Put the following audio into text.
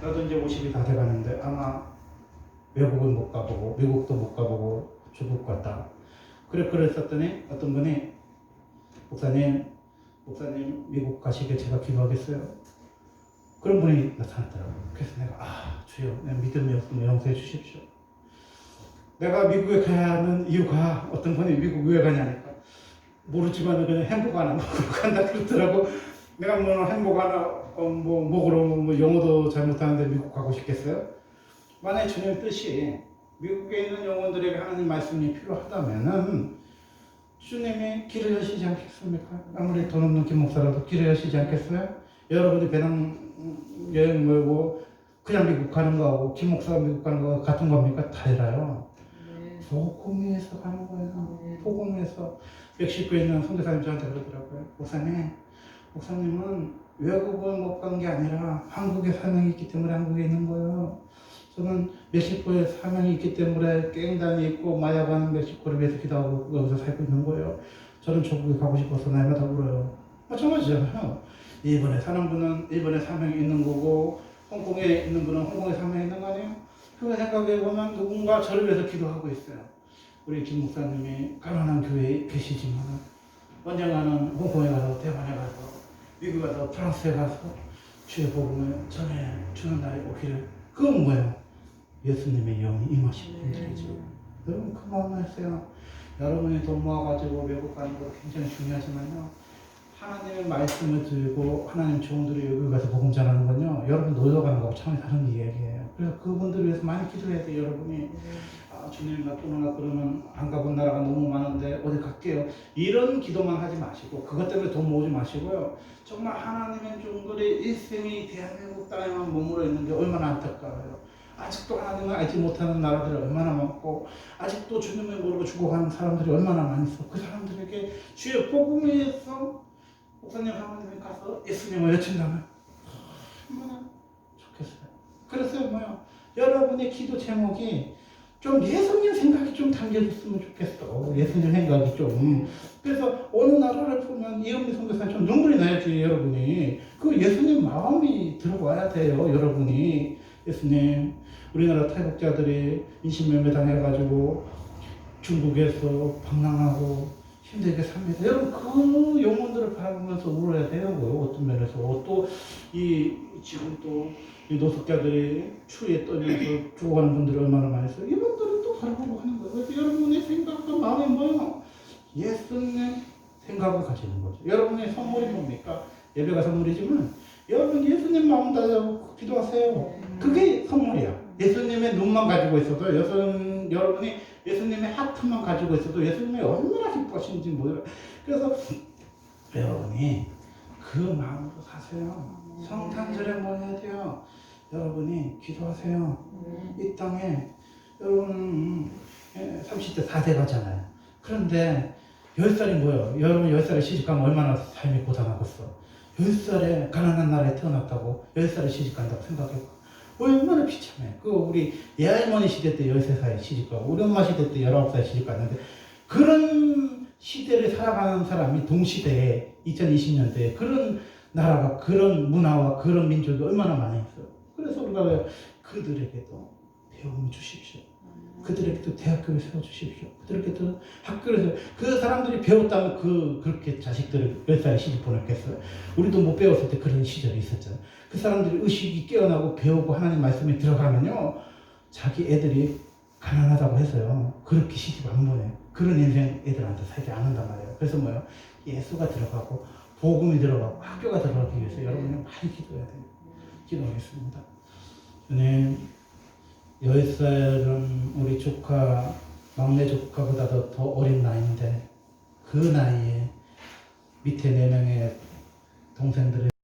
나도 이제 50이 다 돼가는데 아마 외국은 못 가보고 미국도 못 가보고 중국 갔다. 그래 그랬었더니 어떤 분이 목사님 목사님 미국 가시게 제가 기도하겠어요. 그런 분이 나타났더라고요. 그래서 내가 아 주여 내 믿음이 없으면 용서해 주십시오. 내가 미국에 가야 하는 이유가 어떤 분이 미국 왜 가냐니까 모르지만 그냥 햄버거 하나 먹으러 간다 그러더라고. 내가 뭐 햄버거 하나 어, 뭐 먹으러 뭐 영어도 잘 못하는데 미국 가고 싶겠어요? 만약 주님 뜻이 미국에 있는 영혼들에게 하나님 말씀이 필요하다면은 주님이 길을 여시지 않겠습니까? 아무리 돈 없는 김 목사라도 길을 여시지 않겠어요? 여러분이 배낭 여행 몰고 그냥 미국 가는 거하고 김 목사가 미국 가는 거 같은 겁니까? 달라요. 네. 복음에서 가는 거예요. 네. 복음에서 멕시코에 있는 선교사님 저한테 그러더라고요. 목사님, 목사님은 외국은 못간 게 아니라 한국에 사명이 있기 때문에 한국에 있는 거예요. 저는 멕시코에 사명이 있기 때문에 깽단이 있고 마약하는 멕시코를 위해서 기도하고 여기서 살고 있는 거예요. 저는 조국에 가고 싶어서 날마다 울어요. 마찬가지잖아요. 일본에 사는 분은 일본에 사명이 있는 거고 홍콩에 있는 분은 홍콩에 사명이 있는 거 아니에요? 그거 생각해 보면 누군가 저를 위해서 기도하고 있어요. 우리 김 목사님이 가난한 교회에 계시지만 언젠가는 홍콩에 가서 대만에 가서 미국 가서 프랑스에 가서 주의 복음을 전해 주는 날이 오기를 그건 뭐예요? 예수님의 영이 임하신 분들이죠. 여러분 그 마음을 했어요. 여러분이 돈 모아가지고 외국 가는 거 굉장히 중요하지만요. 하나님의 말씀을 들고 하나님 종들이 여기 가서 복음 전하는 건요. 여러분 놀러 가는 거하고 차원이 다른 이야기예요. 그래서 그분들을 위해서 많이 기도해야 돼요, 여러분이. 아, 주님 나 떠나가 그러면 안 가본 나라가 너무 많은데 어디 갈게요. 이런 기도만 하지 마시고 그것 때문에 돈 모으지 마시고요. 정말 하나님의 종들의 일생이 대한민국 땅에만 머물러 있는 게 얼마나 안타까워요. 아직도 하나님을 알지 못하는 나라들이 얼마나 많고 아직도 주님을 모르고 죽어가는 사람들이 얼마나 많이 있어. 그 사람들에게 주의 복음에서 목사님 하나님이 가서 예수님을 외친다면 얼마나 좋겠어요. 그래서 뭐요? 여러분의 기도 제목이 좀 예수님 생각이 좀 담겨있으면 좋겠어. 예수님 생각이 좀. 그래서 어느 나라를 보면 이은미 선교사님 좀 눈물이 나야지 여러분이. 그 예수님 마음이 들어와야 돼요 여러분이. 예수님 우리나라 탈북자들이 인신매매 당해가지고 중국에서 방랑하고 힘들게 삽니다. 여러분 그 영혼들을 바라보면서 울어야 돼요. 뭐 어떤 면에서 또이 지금 또이 노숙자들이 추위에 떨면서 죽어가는 분들이 얼마나 많이 있어요. 이분들은 또 바라보고 하는 거예요. 그래서 여러분의 생각과 마음이 뭐예요? 예수님 생각을 가지는 거죠. 여러분의 선물이 뭡니까? 예배가 선물이지만 여러분 예수님 마음 달라고 기도하세요. 그게 선물이야. 예수님의 눈만 가지고 있어도 여러분, 여러분이 예수님의 하트만 가지고 있어도 예수님이 얼마나 기뻐하시는지 몰라요. 그래서 여러분이 그 마음으로 사세요. 성탄절에 뭐 해야 돼요? 여러분이 기도하세요. 이 땅에 여러분 30대 다 돼가잖아요. 그런데 10살이 뭐예요? 여러분 10살에 시집가면 얼마나 삶이 고단하겠어. 10살에 가난한 나라에 태어났다고 10살에 시집간다고 생각해봐. 얼마나 비참해. 그 우리 예할머니 시대 때 13살에 시집가고 우리 엄마 시대 때 19살에 시집갔는데 그런 시대를 살아가는 사람이 동시대에 2020년대에 그런 나라가 그런 문화와 그런 민족이 얼마나 많이 있어요. 그래서 우리가 왜 그들에게도 배움을 주십시오. 그들에게도 대학교를 세워주십시오. 그들에게도 학교를 세워. 그 사람들이 배웠다면 그 그렇게 자식들을 몇 살에 시집 보냈겠어요. 우리도 못 배웠을 때 그런 시절이 있었잖아요. 그 사람들이 의식이 깨어나고 배우고 하나님 말씀에 들어가면요, 자기 애들이 가난하다고 해서요 그렇게 시집 안 보내. 그런 인생 애들한테 살지 않는단 말이에요. 그래서 뭐요? 예수가 들어가고 복음이 들어가고 학교가 들어가기 위해서 여러분이 많이 기도해야 돼요. 기도하겠습니다. 주님, 열 살은 우리 조카, 막내 조카보다도 더 어린 나이인데 그 나이에 밑에 네 명의 동생들을